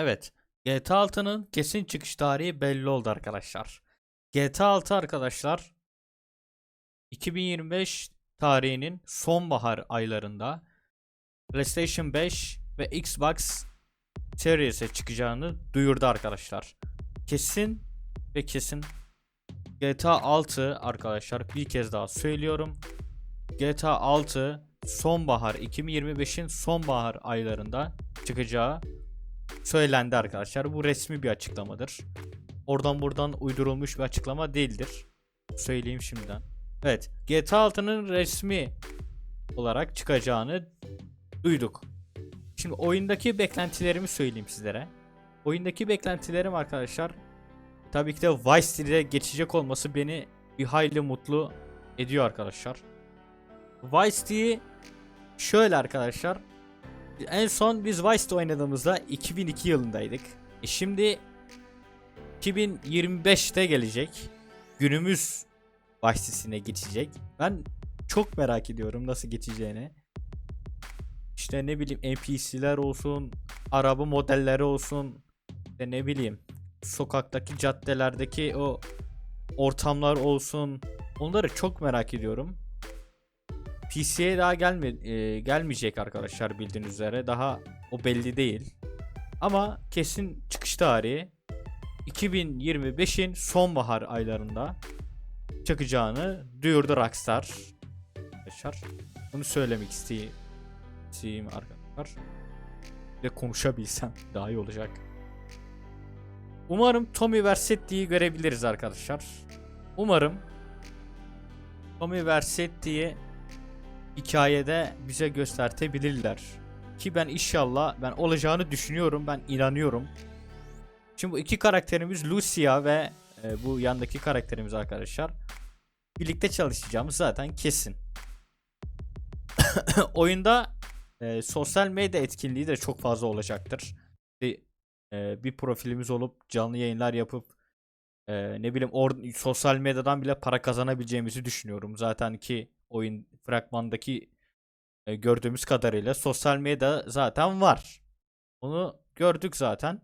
Evet. GTA 6'nın kesin çıkış tarihi belli oldu arkadaşlar. GTA 6 arkadaşlar 2025 tarihinin sonbahar aylarında PlayStation 5 ve Xbox Series'e çıkacağını duyurdu arkadaşlar. Kesin ve kesin GTA 6 arkadaşlar bir kez daha söylüyorum. GTA 6 sonbahar 2025'in sonbahar aylarında çıkacağı söylendi arkadaşlar. Bu resmi bir açıklamadır. Oradan buradan uydurulmuş bir açıklama değildir. Söyleyeyim şimdiden. Evet, GTA 6'nın resmi olarak çıkacağını duyduk. Şimdi oyundaki beklentilerimi söyleyeyim sizlere. Oyundaki beklentilerim arkadaşlar tabii ki de Vice City'de geçecek olması beni bir hayli mutlu ediyor arkadaşlar. Vice City şöyle arkadaşlar. En son biz Vice City oynadığımızda 2002 yılındaydık. E şimdi 2025'te gelecek. Günümüz Vice City'sine geçecek. Ben çok merak ediyorum nasıl geçeceğini. İşte ne bileyim NPC'ler olsun, araba modelleri olsun, işte ne bileyim sokaktaki caddelerdeki o ortamlar olsun. Onları çok merak ediyorum. PC'ye daha gelme e, gelmeyecek arkadaşlar bildiğiniz üzere. Daha o belli değil. Ama kesin çıkış tarihi 2025'in sonbahar aylarında çıkacağını duyurdu Rockstar. Arkadaşlar bunu söylemek isteyeyim, arkadaşlar. Ve konuşabilsem daha iyi olacak. Umarım Tommy Vercetti'yi görebiliriz arkadaşlar. Umarım Tommy Vercetti'yi hikayede bize göstertebilirler. Ki ben inşallah ben olacağını düşünüyorum. Ben inanıyorum. Şimdi bu iki karakterimiz Lucia ve e, bu yandaki karakterimiz arkadaşlar. Birlikte çalışacağımız zaten kesin. Oyunda e, sosyal medya etkinliği de çok fazla olacaktır. Bir, e, bir profilimiz olup canlı yayınlar yapıp e, ne bileyim or sosyal medyadan bile para kazanabileceğimizi düşünüyorum. Zaten ki oyun fragmandaki e, gördüğümüz kadarıyla sosyal medya zaten var. Onu gördük zaten.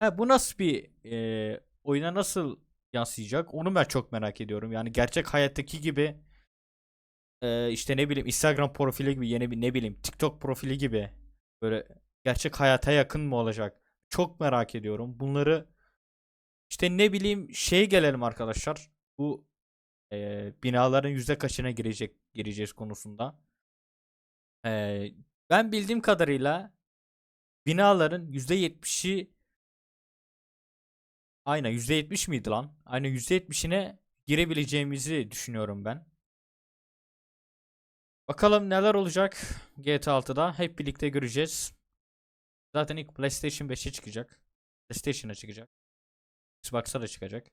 Ha, bu nasıl bir e, oyuna nasıl yansıyacak? Onu ben çok merak ediyorum. Yani gerçek hayattaki gibi e, işte ne bileyim Instagram profili gibi yeni bir ne bileyim TikTok profili gibi böyle gerçek hayata yakın mı olacak? Çok merak ediyorum. Bunları işte ne bileyim şey gelelim arkadaşlar. Bu e, binaların yüzde kaçına girecek gireceğiz konusunda. E, ben bildiğim kadarıyla binaların yüzde yetmişi aynen yüzde yetmiş miydi lan? Aynen yüzde yetmişine girebileceğimizi düşünüyorum ben. Bakalım neler olacak GTA 6'da hep birlikte göreceğiz. Zaten ilk PlayStation 5'e çıkacak. PlayStation'a çıkacak. Xbox'a da çıkacak.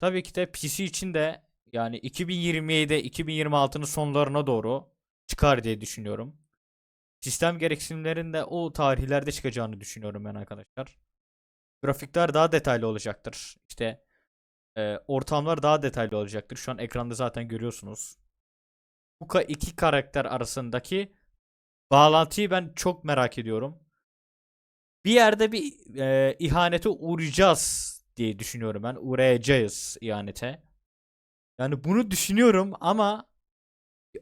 Tabii ki de PC için de yani 2027'de 2026'nın sonlarına doğru çıkar diye düşünüyorum. Sistem gereksinimlerinin de o tarihlerde çıkacağını düşünüyorum ben arkadaşlar. Grafikler daha detaylı olacaktır. İşte e, ortamlar daha detaylı olacaktır. Şu an ekranda zaten görüyorsunuz. Bu iki karakter arasındaki bağlantıyı ben çok merak ediyorum. Bir yerde bir e, ihanete uğrayacağız diye düşünüyorum ben. Uğrayacağız ihanete. Yani bunu düşünüyorum ama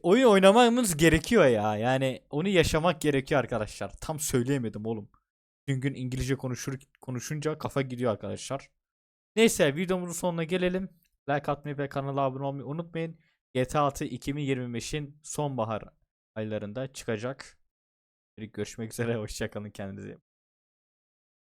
oyun oynamamız gerekiyor ya. Yani onu yaşamak gerekiyor arkadaşlar. Tam söyleyemedim oğlum. Tüm gün İngilizce konuşur konuşunca kafa gidiyor arkadaşlar. Neyse videomuzun sonuna gelelim. Like atmayı ve kanala abone olmayı unutmayın. GTA 6 2025'in sonbahar aylarında çıkacak. Görüşmek üzere. Hoşçakalın kendinize.